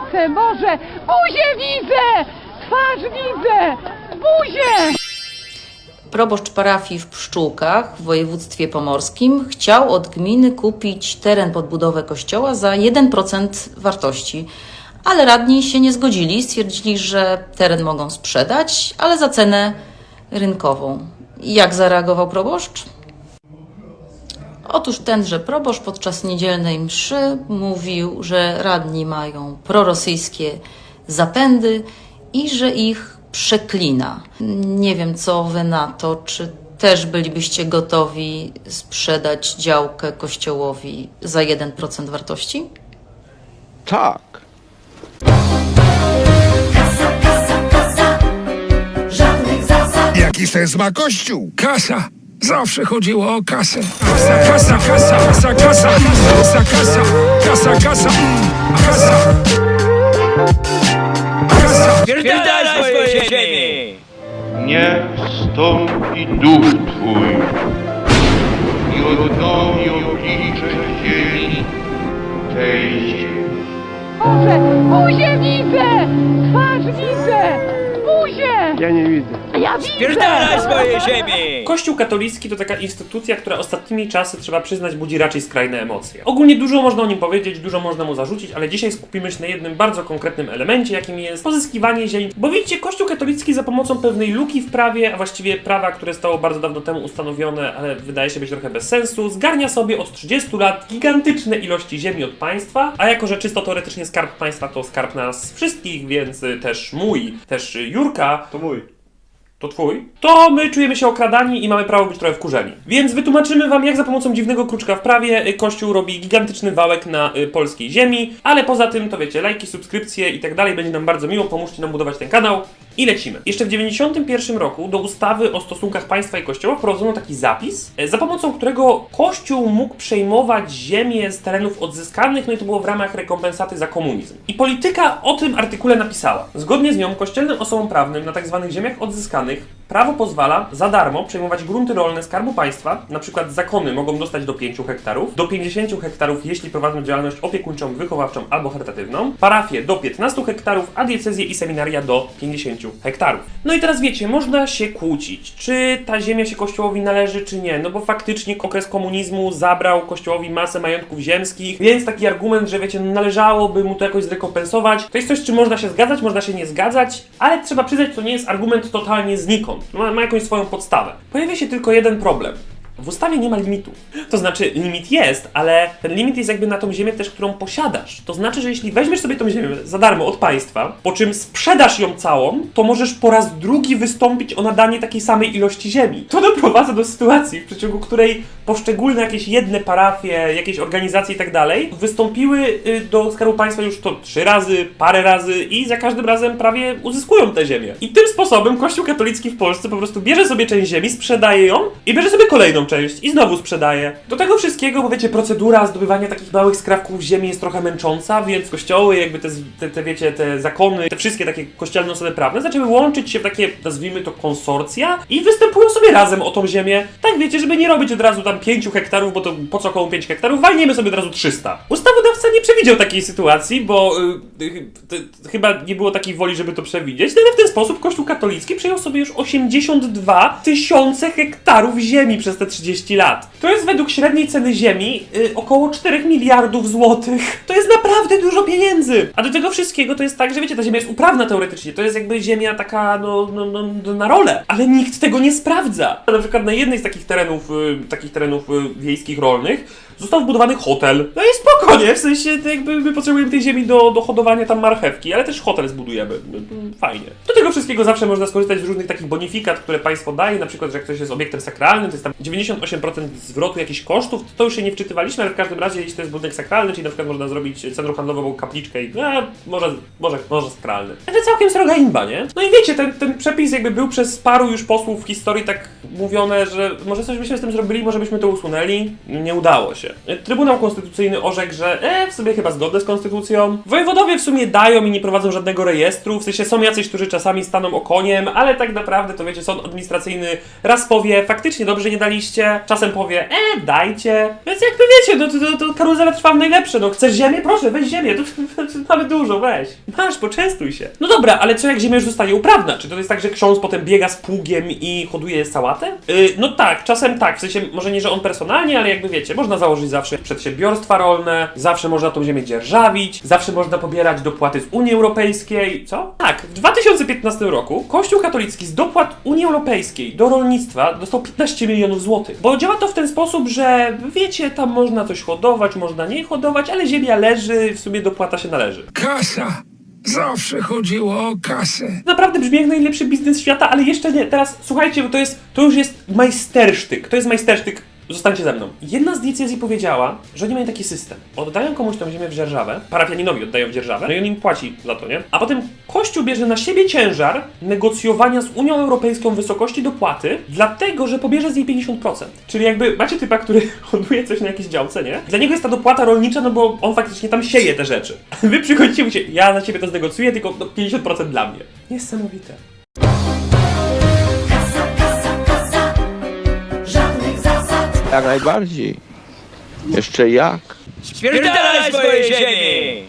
serce, Boże! Buzię widzę! Twarz widzę! Buzię! Proboszcz parafii w Pszczółkach w województwie pomorskim chciał od gminy kupić teren pod budowę kościoła za 1% wartości. Ale radni się nie zgodzili, stwierdzili, że teren mogą sprzedać, ale za cenę rynkową. Jak zareagował proboszcz? Otóż tenże proboszcz podczas niedzielnej mszy mówił, że radni mają prorosyjskie zapędy i że ich przeklina. Nie wiem, co wy na to, czy też bylibyście gotowi sprzedać działkę kościołowi za 1% wartości? Tak. Kasa, kasa, kasa, żadnych zasad. Jaki sens ma Kościół? Kasa. Zawsze chodziło o kasę. Kasa, kasa, kasa, kasa, kasa, kasa, kasa, kasa, kasa, kasa. Kasa. Pierdalaj swoje ziemi! Niech wstąpi duch Twój i odnowi oblicze ziemi, tej ziemi. Boże! Buzię widzę! Twarz widzę! Buzię! Ja nie widzę. Ja widzę! Pierdalaj swoje ziemi! Kościół katolicki to taka instytucja, która ostatnimi czasy, trzeba przyznać, budzi raczej skrajne emocje. Ogólnie dużo można o nim powiedzieć, dużo można mu zarzucić, ale dzisiaj skupimy się na jednym bardzo konkretnym elemencie, jakim jest pozyskiwanie ziemi. Bo widzicie, Kościół katolicki za pomocą pewnej luki w prawie, a właściwie prawa, które zostało bardzo dawno temu ustanowione, ale wydaje się być trochę bez sensu, zgarnia sobie od 30 lat gigantyczne ilości ziemi od państwa, a jako, że czysto teoretycznie skarb państwa to skarb nas wszystkich, więc y, też mój, też y, Jurka, To mój. to twój, to my czujemy się okradani i mamy prawo być trochę wkurzeni. Więc wytłumaczymy wam, jak za pomocą dziwnego kruczka w prawie y, Kościół robi gigantyczny wałek na y, polskiej ziemi, ale poza tym, to wiecie, lajki, subskrypcje i tak dalej, będzie nam bardzo miło, pomóżcie nam budować ten kanał i lecimy. Jeszcze w 91 roku do ustawy o stosunkach państwa i kościoła wprowadzono taki zapis, y, za pomocą którego Kościół mógł przejmować ziemię z terenów odzyskanych, no i to było w ramach rekompensaty za komunizm. I polityka o tym artykule napisała. Zgodnie z nią kościelnym osobom prawnym na tzw. ziemiach odzyskanych prawo pozwala za darmo przejmować grunty rolne Skarbu Państwa, na przykład zakony mogą dostać do 5 hektarów, do 50 hektarów jeśli prowadzą działalność opiekuńczą, wychowawczą albo charytatywną, parafie do 15 hektarów, a diecezje i seminaria do 50 hektarów. No i teraz wiecie, można się kłócić, czy ta ziemia się Kościołowi należy, czy nie, no bo faktycznie okres komunizmu zabrał Kościołowi masę majątków ziemskich, więc taki argument, że wiecie, no należałoby mu to jakoś zrekompensować, to jest coś, czy można się zgadzać, można się nie zgadzać, ale trzeba przyznać, to nie jest argument totalnie znikąd. Ma, ma jakąś swoją podstawę. Pojawia się tylko jeden problem. W ustawie nie ma limitu. To znaczy, limit jest, ale ten limit jest jakby na tą ziemię też, którą posiadasz. To znaczy, że jeśli weźmiesz sobie tą ziemię za darmo od państwa, po czym sprzedasz ją całą, to możesz po raz drugi wystąpić o nadanie takiej samej ilości ziemi. To doprowadza do sytuacji, w przeciągu której poszczególne jakieś jedne parafie, jakieś organizacje i tak dalej wystąpiły y, do Skarbu Państwa już to trzy razy, parę razy i za każdym razem prawie uzyskują tę ziemię. I tym sposobem Kościół katolicki w Polsce po prostu bierze sobie część ziemi, sprzedaje ją i bierze sobie kolejną część i znowu sprzedaje. Do tego wszystkiego, bo wiecie, procedura zdobywania takich małych skrawków ziemi jest trochę męcząca, więc kościoły, jakby te, te, te wiecie, te zakony, te wszystkie takie kościelne osoby prawne zaczęły łączyć się w takie, nazwijmy to, konsorcja i występują sobie razem o tą ziemię. Tak wiecie, żeby nie robić od razu tam 5 hektarów, bo to po co koło 5 hektarów, walniemy sobie od razu 300. Ustawodawca nie przewidział takiej sytuacji, bo y, chyba nie było takiej woli, żeby to przewidzieć, no ale w ten sposób Kościół katolicki przejął sobie już 82 tysiące hektarów ziemi przez te 30 lat. To jest według średniej ceny ziemi y, około 4 miliardów złotych. To jest naprawdę dużo pieniędzy. A do tego wszystkiego to jest tak, że wiecie, ta ziemia jest uprawna teoretycznie. To jest jakby ziemia taka, no, no, no, no na rolę. Ale nikt tego nie sprawdza. Na przykład na jednej z takich terenów, y, takich terenów y, wiejskich, rolnych został wbudowany hotel. No i spokojnie, w sensie jakby my potrzebujemy tej ziemi do, do hodowania tam marchewki, ale też hotel zbudujemy. No, to Fajnie. Do tego wszystkiego zawsze można skorzystać z różnych takich bonifikat, które państwo daje, na przykład, że jak ktoś jest obiektem sakralnym, to jest tam 98% zwrotu jakichś kosztów, to już się nie wczytywaliśmy, ale w każdym razie, jeśli to jest budynek sakralny, czyli na przykład można zrobić centrum handlowe albo kapliczkę i a, może, może, może sakralny. Ale całkiem sroga imba, nie? No i wiecie, ten, ten przepis jakby był przez paru już posłów w historii tak mówione, że może coś byśmy z tym zrobili, może byśmy to usunęli. Nie udało się. Wiecie. Trybunał Konstytucyjny orzekł, że e, w sobie chyba zgodne z konstytucją. Wojewodowie w sumie dają i nie prowadzą żadnego rejestru, w sensie są jacyś, którzy czasami staną okoniem, ale tak naprawdę to wiecie, sąd administracyjny raz powie, faktycznie dobrze nie daliście, czasem powie, e, dajcie. Więc jakby wiecie, no to, to, to karuzela trwa w najlepsze, no chcesz ziemię? Proszę, weź ziemię, to, mamy dużo, weź. Masz, poczęstuj się. No dobra, ale co jak ziemia już zostaje uprawna? Czy to jest tak, że ksiądz potem biega z pługiem i hoduje sałatę? Yy, no tak, czasem tak, w sensie może nie, że on personalnie, ale jakby wiecie, można założyć zawsze przedsiębiorstwa rolne, zawsze można tą ziemię dzierżawić, zawsze można pobierać dopłaty z Unii Europejskiej. Co? Tak, w 2015 roku Kościół katolicki z dopłat Unii Europejskiej do rolnictwa dostał 15 milionów złotych. Bo działa to w ten sposób, że wiecie, tam można coś hodować, można nie hodować, ale ziemia leży, w sumie dopłata się należy. Kasa. Zawsze chodziło o kasę. Naprawdę brzmi jak najlepszy biznes świata, ale jeszcze nie. Teraz słuchajcie, bo to jest, to już jest majstersztyk. To jest majstersztyk. Zostańcie ze mną. Jedna z diecezji powiedziała, że oni mają taki system. Oddają komuś tą ziemię w dzierżawę, parafianinowi oddają w dzierżawę, no i on im płaci za to, nie? A potem Kościół bierze na siebie ciężar negocjowania z Unią Europejską wysokości dopłaty, dlatego, że pobierze z niej 50%. Czyli jakby macie typa, który hoduje coś na jakiejś działce, nie? Dla niego jest ta dopłata rolnicza, no bo on faktycznie tam sieje te rzeczy. Wy przychodzicie i mówicie, ja za ciebie to znegocjuję, tylko no, 50% dla mnie. Niesamowite. Jak najbardziej. Jeszcze jak. Spierdalaj z mojej ziemi!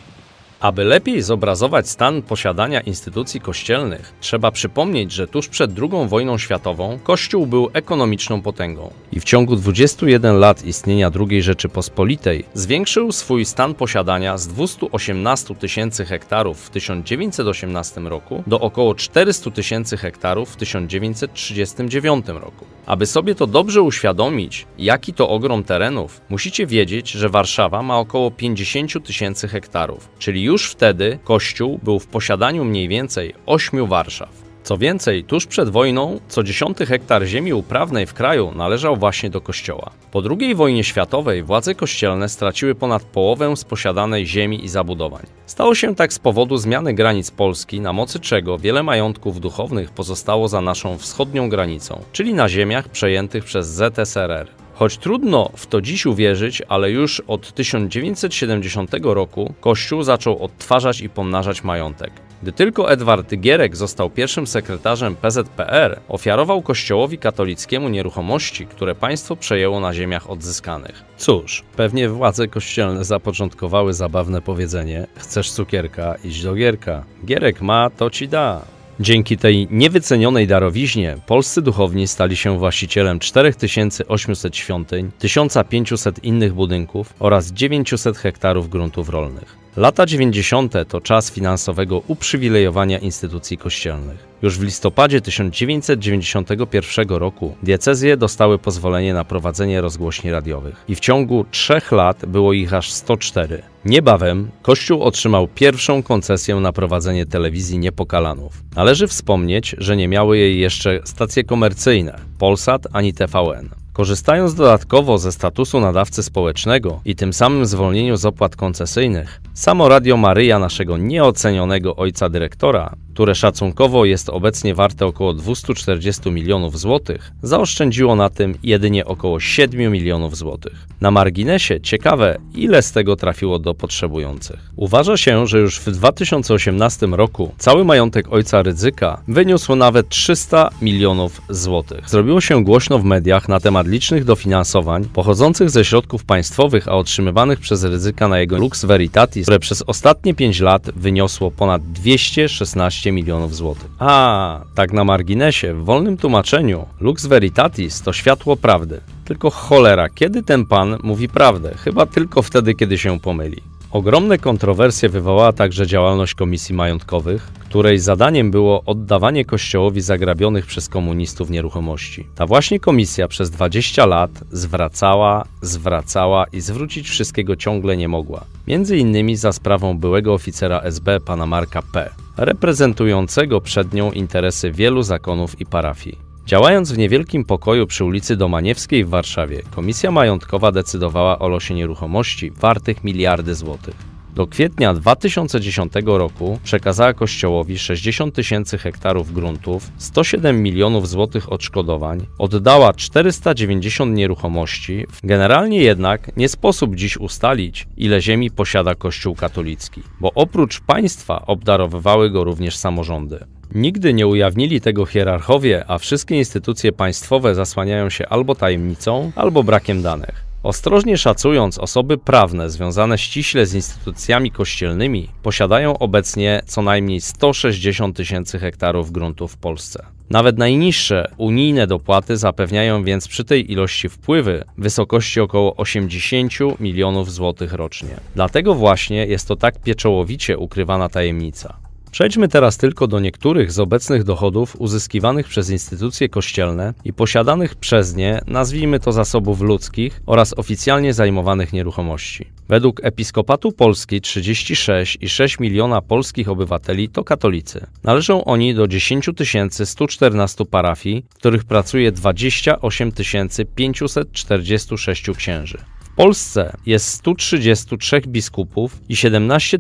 Aby lepiej zobrazować stan posiadania instytucji kościelnych, trzeba przypomnieć, że tuż przed II wojną światową Kościół był ekonomiczną potęgą i w ciągu 21 lat istnienia II Rzeczypospolitej zwiększył swój stan posiadania z 218 tysięcy hektarów w 1918 roku do około 400 tysięcy hektarów w 1939 roku. Aby sobie to dobrze uświadomić, jaki to ogrom terenów, musicie wiedzieć, że Warszawa ma około 50 tysięcy hektarów, czyli już wtedy Kościół był w posiadaniu mniej więcej 8 Warszaw. Co więcej, tuż przed wojną co dziesiąty hektar ziemi uprawnej w kraju należał właśnie do kościoła. Po II wojnie światowej władze kościelne straciły ponad połowę z posiadanej ziemi i zabudowań. Stało się tak z powodu zmiany granic Polski, na mocy czego wiele majątków duchownych pozostało za naszą wschodnią granicą, czyli na ziemiach przejętych przez ZSRR. Choć trudno w to dziś uwierzyć, ale już od 1970 roku Kościół zaczął odtwarzać i pomnażać majątek. Gdy tylko Edward Gierek został pierwszym sekretarzem PZPR, ofiarował Kościołowi katolickiemu nieruchomości, które państwo przejęło na ziemiach odzyskanych. Cóż, pewnie władze kościelne zapoczątkowały zabawne powiedzenie: Chcesz cukierka, idź do Gierka. Gierek ma, to ci da. Dzięki tej niewycenionej darowiźnie polscy duchowni stali się właścicielem 4800 świątyń, 1500 innych budynków oraz 900 hektarów gruntów rolnych. Lata 90. to czas finansowego uprzywilejowania instytucji kościelnych. Już w listopadzie 1991 roku diecezje dostały pozwolenie na prowadzenie rozgłośni radiowych i w ciągu trzech lat było ich aż 104. Niebawem Kościół otrzymał pierwszą koncesję na prowadzenie telewizji Niepokalanów. Należy wspomnieć, że nie miały jej jeszcze stacje komercyjne Polsat ani TVN. Korzystając dodatkowo ze statusu nadawcy społecznego i tym samym zwolnieniu z opłat koncesyjnych, samo Radio Maryja naszego nieocenionego ojca dyrektora, które szacunkowo jest obecnie warte około 240 milionów złotych, zaoszczędziło na tym jedynie około 7 milionów złotych. Na marginesie ciekawe, ile z tego trafiło do potrzebujących. Uważa się, że już w 2018 roku cały majątek ojca Rydzyka wyniósł nawet 300 milionów złotych. Zrobiło się głośno w mediach na temat licznych dofinansowań pochodzących ze środków państwowych, a otrzymywanych przez Rydzyka na jego Lux Veritatis, które przez ostatnie 5 lat wyniosło ponad 216 milionów złotych. A, tak na marginesie, w wolnym tłumaczeniu, Lux Veritatis to światło prawdy. Tylko cholera, kiedy ten pan mówi prawdę? Chyba tylko wtedy, kiedy się pomyli. Ogromne kontrowersje wywołała także działalność komisji majątkowych, której zadaniem było oddawanie kościołowi zagrabionych przez komunistów nieruchomości. Ta właśnie komisja przez 20 lat zwracała, zwracała i zwrócić wszystkiego ciągle nie mogła. Między innymi za sprawą byłego oficera SB pana Marka P., reprezentującego przed nią interesy wielu zakonów i parafii. Działając w niewielkim pokoju przy ulicy Domaniewskiej w Warszawie, Komisja Majątkowa decydowała o losie nieruchomości wartych miliardy złotych. Do kwietnia 2010 roku przekazała Kościołowi 60 tysięcy hektarów gruntów, 107 milionów złotych odszkodowań, oddała 490 nieruchomości. Generalnie jednak nie sposób dziś ustalić, ile ziemi posiada Kościół katolicki, bo oprócz państwa obdarowywały go również samorządy. Nigdy nie ujawnili tego hierarchowie, a wszystkie instytucje państwowe zasłaniają się albo tajemnicą, albo brakiem danych. Ostrożnie szacując, osoby prawne związane ściśle z instytucjami kościelnymi posiadają obecnie co najmniej 160 tysięcy hektarów gruntów w Polsce. Nawet najniższe unijne dopłaty zapewniają więc przy tej ilości wpływy wysokości około 80 milionów złotych rocznie. Dlatego właśnie jest to tak pieczołowicie ukrywana tajemnica. Przejdźmy teraz tylko do niektórych z obecnych dochodów uzyskiwanych przez instytucje kościelne i posiadanych przez nie, nazwijmy to zasobów ludzkich oraz oficjalnie zajmowanych nieruchomości. Według Episkopatu Polski 36,6 miliona polskich obywateli to katolicy. Należą oni do 10 114 parafii, w których pracuje 28 546 księży. W Polsce jest 133 biskupów i 17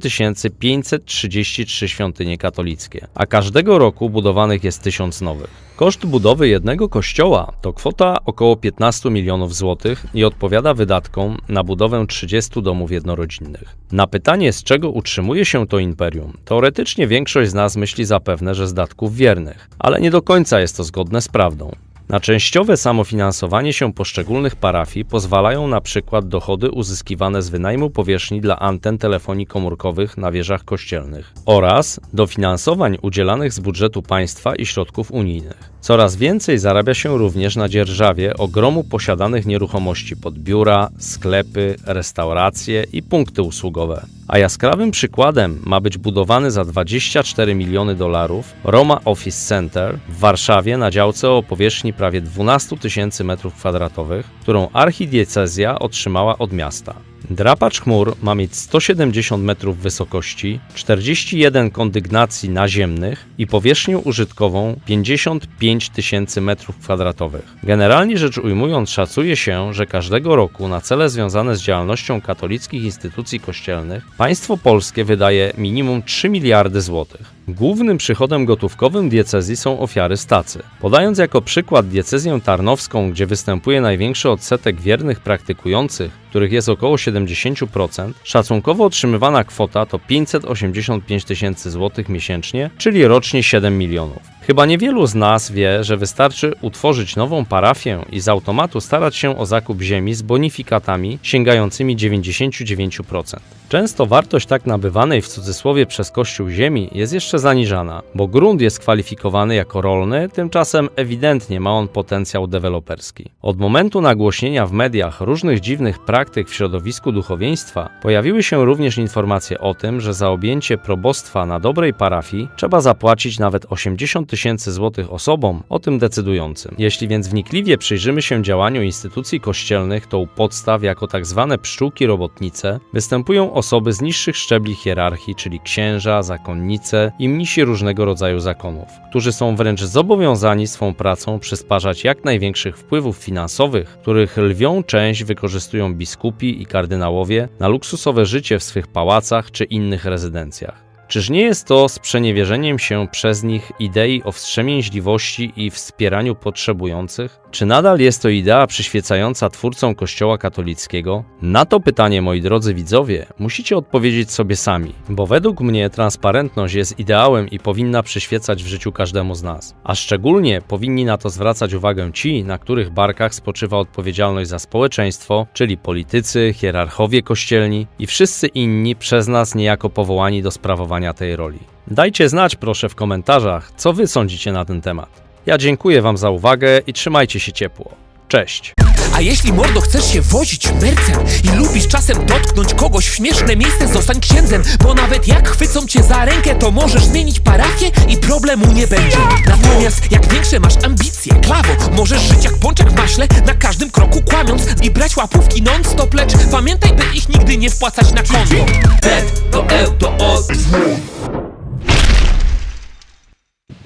533 świątynie katolickie, a każdego roku budowanych jest tysiąc nowych. Koszt budowy jednego kościoła to kwota około 15 milionów złotych i odpowiada wydatkom na budowę 30 domów jednorodzinnych. Na pytanie, z czego utrzymuje się to imperium, teoretycznie większość z nas myśli zapewne, że z datków wiernych, ale nie do końca jest to zgodne z prawdą. Na częściowe samofinansowanie się poszczególnych parafii pozwalają na przykład dochody uzyskiwane z wynajmu powierzchni dla anten telefonii komórkowych na wieżach kościelnych oraz dofinansowań udzielanych z budżetu państwa i środków unijnych. Coraz więcej zarabia się również na dzierżawie ogromu posiadanych nieruchomości pod biura, sklepy, restauracje i punkty usługowe. A jaskrawym przykładem ma być budowany za 24 miliony dolarów Roma Office Center w Warszawie na działce o powierzchni prawie 12 tysięcy m2, którą archidiecezja otrzymała od miasta. Drapacz chmur ma mieć 170 metrów wysokości, 41 kondygnacji naziemnych i powierzchnię użytkową 55 tysięcy metrów kwadratowych. Generalnie rzecz ujmując, szacuje się, że każdego roku na cele związane z działalnością katolickich instytucji kościelnych państwo polskie wydaje minimum 3 miliardy złotych. Głównym przychodem gotówkowym diecezji są ofiary stacy. Podając jako przykład diecezję tarnowską, gdzie występuje największy odsetek wiernych praktykujących, których jest około 70%, szacunkowo otrzymywana kwota to 585 tysięcy złotych miesięcznie, czyli rocznie 7 milionów. Chyba niewielu z nas wie, że wystarczy utworzyć nową parafię i z automatu starać się o zakup ziemi z bonifikatami sięgającymi 99%. Często wartość tak nabywanej w cudzysłowie przez Kościół ziemi jest jeszcze zaniżana, bo grunt jest kwalifikowany jako rolny, tymczasem ewidentnie ma on potencjał deweloperski. Od momentu nagłośnienia w mediach różnych dziwnych praktyk w środowisku duchowieństwa pojawiły się również informacje o tym, że za objęcie probostwa na dobrej parafii trzeba zapłacić nawet 80 tysięcy złotych osobom o tym decydującym. Jeśli więc wnikliwie przyjrzymy się działaniu instytucji kościelnych, to u podstaw jako tak zwane pszczółki robotnice występują osoby z niższych szczebli hierarchii, czyli księża, zakonnice i mnisi różnego rodzaju zakonów, którzy są wręcz zobowiązani swą pracą przysparzać jak największych wpływów finansowych, których lwią część wykorzystują biskupi i kardynałowie na luksusowe życie w swych pałacach czy innych rezydencjach. Czyż nie jest to sprzeniewierzeniem się przez nich idei o wstrzemięźliwości i wspieraniu potrzebujących? Czy nadal jest to idea przyświecająca twórcom Kościoła katolickiego? Na to pytanie, moi drodzy widzowie, musicie odpowiedzieć sobie sami, bo według mnie transparentność jest ideałem i powinna przyświecać w życiu każdemu z nas. A szczególnie powinni na to zwracać uwagę ci, na których barkach spoczywa odpowiedzialność za społeczeństwo, czyli politycy, hierarchowie kościelni i wszyscy inni przez nas niejako powołani do sprawowania tej roli. Dajcie znać proszę w komentarzach, co wy sądzicie na ten temat. Ja dziękuję wam za uwagę i trzymajcie się ciepło. Cześć! A jeśli mordo chcesz się wozić mercem i lubisz czasem dotknąć kogoś w śmieszne miejsce, zostań księdzem, bo nawet jak chwycą cię za rękę, to możesz zmienić parafię i problemu nie będzie. Natomiast jak większe masz ambicje, klawo, możesz żyć jak pączek w maśle, na każdym kroku kłamiąc i brać łapówki non-stop, lecz pamiętaj, by ich nigdy nie wpłacać na konto. Z to E to O.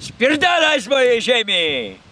Spierdalaj z mojej ziemi!